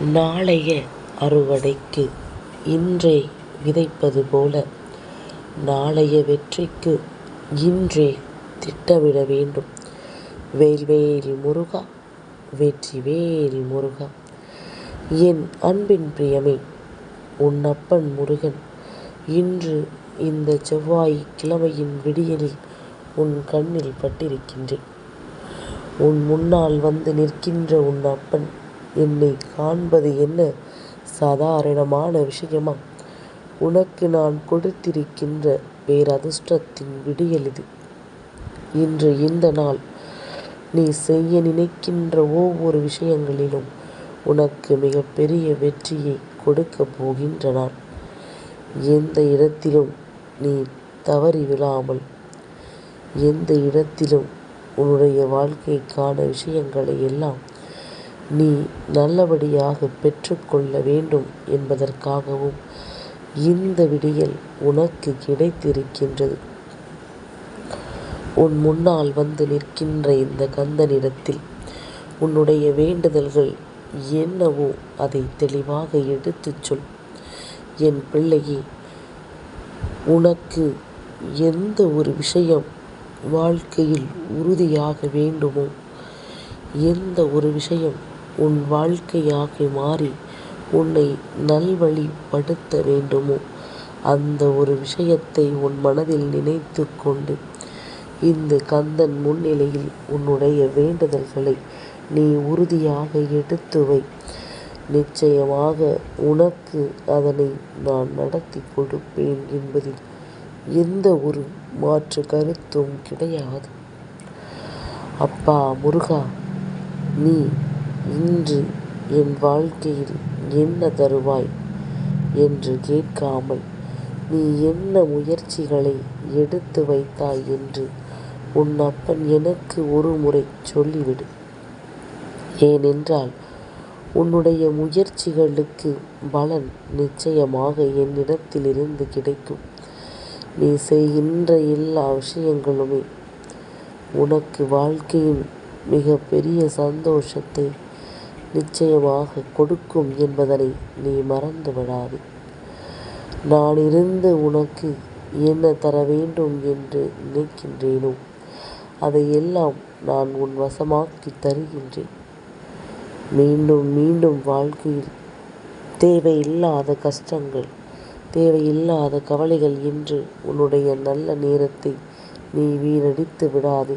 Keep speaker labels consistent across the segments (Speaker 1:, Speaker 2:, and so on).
Speaker 1: நாளைய அறுவடைக்கு இன்றே விதைப்பது போல நாளைய வெற்றிக்கு இன்றே திட்டமிட வேண்டும். வேல்வேல் முருகா வெற்றிவேல் முருகா என் அன்பின் பிரியமே உன் அப்பன் முருகன் இன்று இந்த செவ்வாய் கிழமையின் விடியலில் உன் கண்ணில் பட்டிருக்கின்றேன். உன் முன்னால் வந்து நிற்கின்ற உன் அப்பன் என்னை காண்பது என்ன சாதாரணமான விஷயமா? உனக்கு நான் கொடுத்திருக்கின்ற பேரதிர்ஷ்டத்தின் விடியல் இது. இன்று இந்த நாள் நீ செய்ய நினைக்கின்ற ஒவ்வொரு விஷயங்களிலும் உனக்கு மிகப்பெரிய வெற்றியைக் கொடுக்கப் போகின்ற நாள். எந்த இடத்திலும் நீ தவறி விழாமல் எந்த இடத்திலும் உன்னுடைய வாழ்க்கைக்கான விஷயங்களை எல்லாம் நீ நல்லபடியாகப் பெற்றுக்கொள்ள வேண்டும் என்பதற்காகவும் இந்த விடியல் உனக்குக் கிடைத்திருக்கின்றது. உன் முன்னால் வந்து நிற்கின்ற இந்தக் கந்தனிடத்தில் உன்னுடைய வேண்டுதல்கள் என்னவோ அதைத் தெளிவாக எடுத்துச் சொல். என் பிள்ளையே உனக்கு எந்த ஒரு விஷயம் வாழ்க்கையில் உறுதியாக வேண்டுமோ எந்த ஒரு விஷயம் உன் வாழ்க்கையாக மாறி உன்னை நல்வழிப்படுத்த வேண்டுமோ அந்த ஒரு விஷயத்தை உன் மனதில் நினைத்து கொண்டு இந்த கந்தன் முன்னிலையில் உன்னுடைய வேண்டுதல்களை நீ உறுதியாக எடுத்து வை. நிச்சயமாக உனக்கு அதனை நான் நடத்தி கொடுப்பேன் என்பதில் எந்த ஒரு மாற்று கருத்தும் கிடையாது. அப்பா முருகா நீ இன்று என் வாழ்க்கையில் என்ன தருவாய்? என்று கேட்காமல் நீ என்ன முயற்சிகளை எடுத்து வைத்தாய் என்று உன் அப்பன் எனக்கு ஒரு முறை சொல்லிவிடு. ஏனென்றால் உன்னுடைய முயற்சிகளுக்கு பலன் நிச்சயமாக என்னிடத்திலிருந்து கிடைக்கும். நீ செய்கின்ற எல்லா விஷயங்களுமே உனக்கு வாழ்க்கையின் மிகப்பெரிய சந்தோஷத்தை நிச்சயமாக கொடுக்கும் என்பதனை நீ மறந்து விடாதே. நான் இருந்து உனக்கு என்ன தர வேண்டும் என்று நினைக்கின்றேனோ அதையெல்லாம் நான் உன் வசமாக்கித் தருகின்றேன். மீண்டும் மீண்டும் வாழ்க்கையில் தேவையில்லாத கஷ்டங்கள் தேவையில்லாத கவலைகள் என்று உன்னுடைய நல்ல நேரத்தை நீ வீணடித்து விடாதே.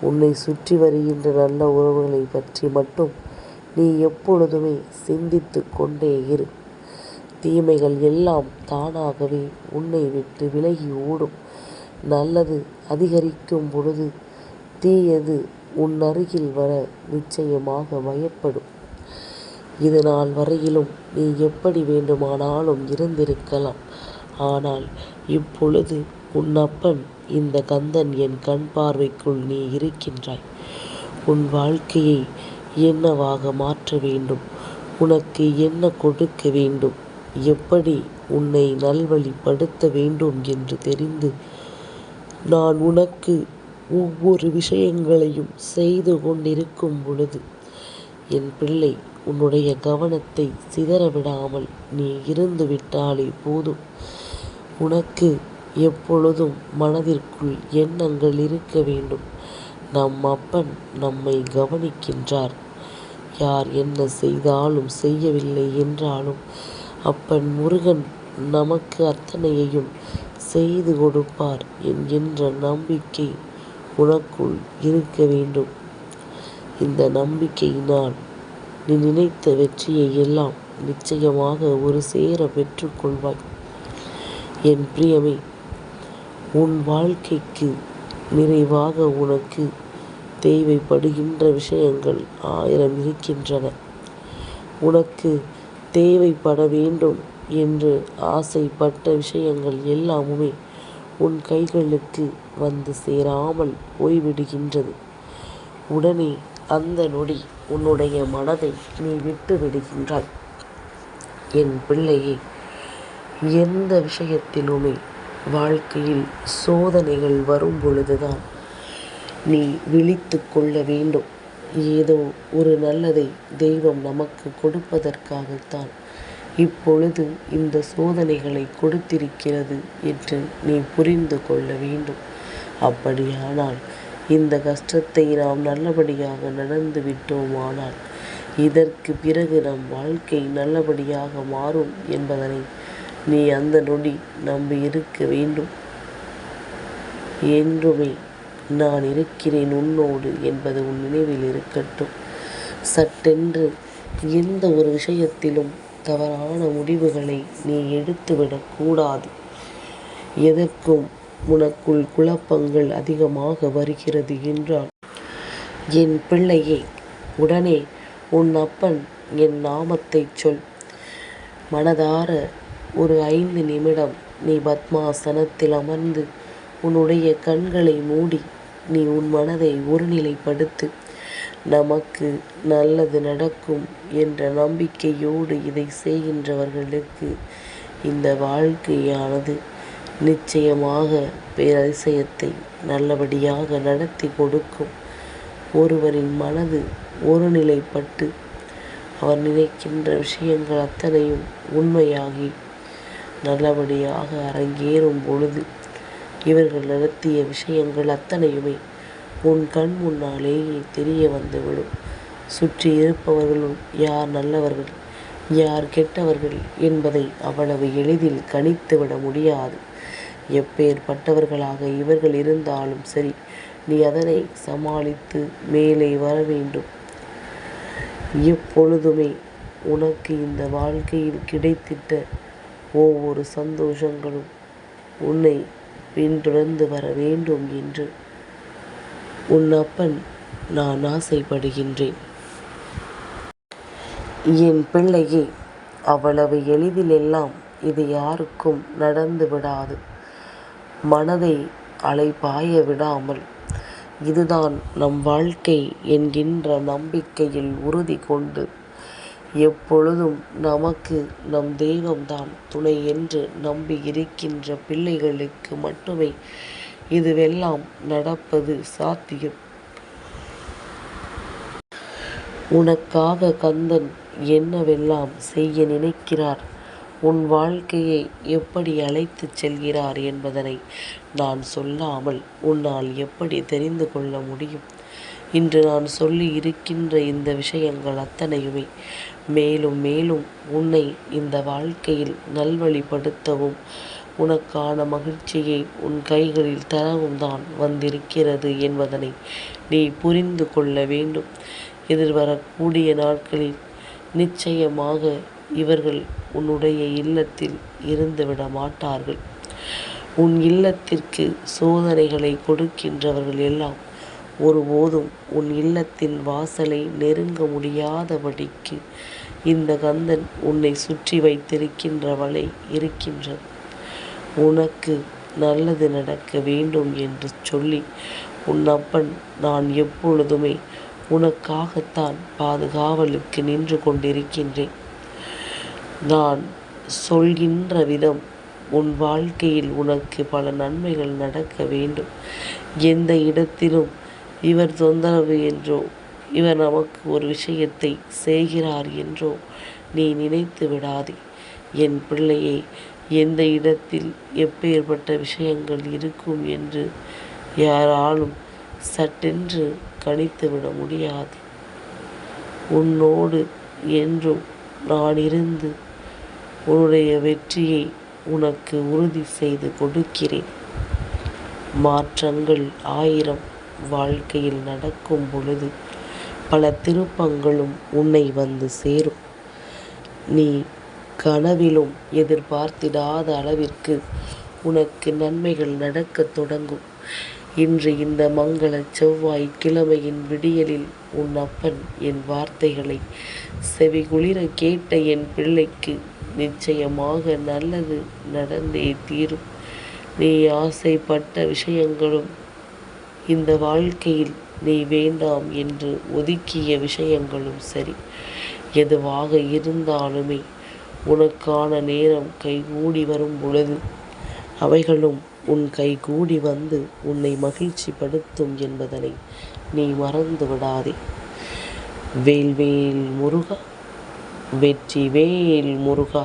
Speaker 1: உன்னை சுற்றி வருகின்ற நல்ல உறவுகளைப் பற்றி மட்டும் நீ எப்பொழுதுமே சிந்தித்து கொண்டே இரு. தீமைகள் எல்லாம் தானாகவே உன்னை விட்டு விலகி ஓடும். நல்லது அதிகரிக்கும் பொழுது தீயது உன் அருகில் வர நிச்சயமாக பயப்படும். இதுநாள் வரையிலும் நீ எப்படி வேண்டுமானாலும் இருந்திருக்கலாம். ஆனால் இப்பொழுது உன் அப்பன் இந்த கந்தன் என் கண் பார்வைக்குள் நீ இருக்கின்றாய். உன் வாழ்க்கையை என்னவாக மாற்ற வேண்டும்? உனக்கு என்ன கொடுக்க வேண்டும்? எப்படி உன்னை நல்வழிப்படுத்த வேண்டும் என்று தெரிந்து நான் உனக்கு ஒவ்வொரு விஷயங்களையும் செய்து கொண்டிருக்கும் பொழுது என் பிள்ளை உன்னுடைய கவனத்தை சிதற விடாமல் நீ இருந்து விட்டாலே போதும். உனக்கு எப்பொழுதும் மனதிற்குள் எண்ணங்கள் இருக்க வேண்டும் நம் அப்பன் நம்மை கவனிக்கின்றார். யார் என்ன செய்தாலும் செய்யவில்லை என்றாலும் அப்பன் முருகன் நமக்கு அத்தனையையும் செய்து கொடுப்பார் என்கின்ற நம்பிக்கை உனக்குள் இருக்க வேண்டும். இந்த நம்பிக்கையினால் நீ நினைத்த வெற்றியை எல்லாம் நிச்சயமாக ஒரு சேர பெற்றுக்கொள்வாய் என் பிரியமே உன் வாழ்க்கைக்கு நிறைவாக உனக்கு தேவைப்படுகின்ற விஷயங்கள் ஆயிரம் இருக்கின்றன. உனக்கு தேவைப்பட வேண்டும் என்று ஆசைப்பட்ட விஷயங்கள் எல்லாமுமே உன் கைகளுக்கு வந்து சேராமல் போய்விடுகின்றது. உடனே அந்த நொடி உன்னுடைய மனதை நீ விட்டு விடுகின்றாய். என் பிள்ளையே எந்த விஷயத்திலுமே வாழ்க்கையில் சோதனைகள் வரும் பொழுதுதான் நீ விழித்து கொள்ள வேண்டும். ஏதோ ஒரு நல்லதை தெய்வம் நமக்கு கொடுப்பதற்காகத்தான் இப்பொழுது இந்த சோதனைகளை கொடுத்திருக்கிறது என்று நீ புரிந்து கொள்ள வேண்டும் அப்படியானால் இந்த கஷ்டத்தை நாம் நல்லபடியாக நடந்து விட்டோமானால் இதற்கு பிறகு நம் வாழ்க்கை நல்லபடியாக மாறும் என்பதனை நீ அந்த நொடி நம்பி இருக்க வேண்டும். என்றுமே நான் இருக்கிறேன் உன்னோடு என்பது உன் நினைவில் இருக்கட்டும். சட்டென்று எந்த ஒரு விஷயத்திலும் தவறான முடிவுகளை நீ எடுத்துவிடக்கூடாது எதற்கும் உனக்குள் குழப்பங்கள் அதிகமாக வருகிறது என்றால் என் பிள்ளையே உடனே உன் அப்பன் என் நாமத்தைச் சொல். மனதார ஒரு ஐந்து நிமிடம் நீ பத்மாசனத்தில் அமர்ந்து உன்னுடைய கண்களை மூடி நீ உன் மனதை ஒருநிலைப்படுத்து. நமக்கு நல்லது நடக்கும் என்ற நம்பிக்கையோடு இதை செய்கின்றவர்களுக்கு இந்த வாழ்க்கையானது நிச்சயமாக பேரதிசயத்தை நல்லபடியாக நடத்தி கொடுக்கும். ஒருவரின் மனது ஒருநிலைப்பட்டு அவர் நினைக்கின்ற விஷயங்கள் அத்தனையும் உண்மையாகி நல்லபடியாக அரங்கேறும் பொழுது இவர்கள் நடத்திய விஷயங்கள் அத்தனையுமே உன் கண் முன்னாலேயே தெரிய வந்துவிடும். சுற்றி இருப்பவர்களும் யார் நல்லவர்கள் யார் கெட்டவர்கள் என்பதை அவ்வளவு எளிதில் கணித்துவிட முடியாது. எப்பேற்பட்டவர்களாக இவர்கள் இருந்தாலும் சரி நீ அதனை சமாளித்து மேலே வர வேண்டும். எப்பொழுதுமே உனக்கு இந்த வாழ்க்கையில் கிடைத்திட்ட ஒவ்வொரு சந்தோஷங்களும் உன்னை பின்தொடர்ந்து வர வேண்டும் என்று உன் அப்பன் நான் ஆசைப்படுகின்றேன். என் பிள்ளையே அவ்வளவு எளிதில் எல்லாம் இது யாருக்கும் நடந்து விடாது. மனதை அலைபாய விடாமல் இதுதான் நம் வாழ்க்கை என்கின்ற நம்பிக்கையில் உறுதி கொண்டு எப்பொழுதும் நமக்கு நம் தெய்வம்தான் துணை என்று நம்பி இருக்கின்ற பிள்ளைகளுக்கு மட்டுமே இதுவெல்லாம் நடப்பது சாத்தியம். உனக்காக கந்தன் என்னவெல்லாம் செய்ய நினைக்கிறார்? உன் வாழ்க்கையை எப்படி அழைத்துச் செல்கிறார் என்பதனை நான் சொல்லாமல் உன்னால் எப்படி தெரிந்து கொள்ள முடியும்? இன்று நான் சொல்லி இருக்கின்ற இந்த விஷயங்கள் அத்தனையுமே. மேலும் மேலும் உன்னை இந்த வாழ்க்கையில் நல்வழிப்படுத்தவும் உனக்கான மகிழ்ச்சியை உன் கைகளில் தரவும் தான் வந்திருக்கிறது என்பதனை நீ புரிந்து கொள்ள வேண்டும். எதிர்வரக்கூடிய நாட்களில் நிச்சயமாக இவர்கள் உன்னுடைய இல்லத்தில் இருந்துவிட மாட்டார்கள். உன் இல்லத்திற்கு சோதனைகளை கொடுக்கின்றவர்கள் எல்லாம் ஒருபோதும் உன் இல்லத்தின் வாசலை நெருங்க முடியாதபடிக்கு இந்த கந்தன் உன்னை சுற்றி வைத்திருக்கின்றவளை இருக்கின்றது. உனக்கு நல்லது நடக்க வேண்டும் என்று சொல்லி உன் அப்பன் நான் எப்பொழுதுமே உனக்காகத்தான் பாதுகாவலுக்கு நின்று கொண்டிருக்கின்றேன். நான் சொல்கின்ற விதம் உன் வாழ்க்கையில் உனக்கு பல நன்மைகள் நடக்க வேண்டும். எந்த இடத்திலும் இவர் தொந்தரவு என்றோ இவர் நமக்கு ஒரு விஷயத்தை செய்கிறார் என்றோ நீ நினைத்து விடாதே. என் பிள்ளையை எந்த இடத்தில் எப்பேற்பட்ட விஷயங்கள் இருக்கும் என்று யாராலும் சட்டென்று கணித்துவிட முடியாது. உன்னோடு என்றும் நான் இருந்து உன்னுடைய வெற்றியை உனக்கு உறுதி செய்து கொடுக்கிறேன். மாற்றங்கள் ஆயிரம் வாழ்க்கையில் நடக்கும் பொழுது பல திருப்பங்களும் உன்னை வந்து சேரும். நீ கனவிலும் எதிர்பார்த்திடாத அளவிற்கு உனக்கு நன்மைகள் நடக்கத் தொடங்கும். இன்று இந்த மங்கள செவ்வாய் கிழமையின் விடியலில் உன் அப்பன் என் வார்த்தைகளை செவிகுளிர கேட்ட என் பிள்ளைக்கு நிச்சயமாக நல்லது நடந்தே தீரும். நீ ஆசைப்பட்ட விஷயங்களும் இந்த வாழ்க்கையில் நீ வேண்டாம் என்று ஒதுக்கிய விஷயங்களும் சரி. எதுவாக இருந்தாலுமே உனக்கான நேரம் கைகூடி வரும் பொழுது அவைகளும் உன் கைகூடி வந்து உன்னை மகிழ்ச்சிப்படுத்தும் என்பதனை நீ மறந்து விடாதே வேல்வேல் முருகா வெற்றி வேல் முருகா.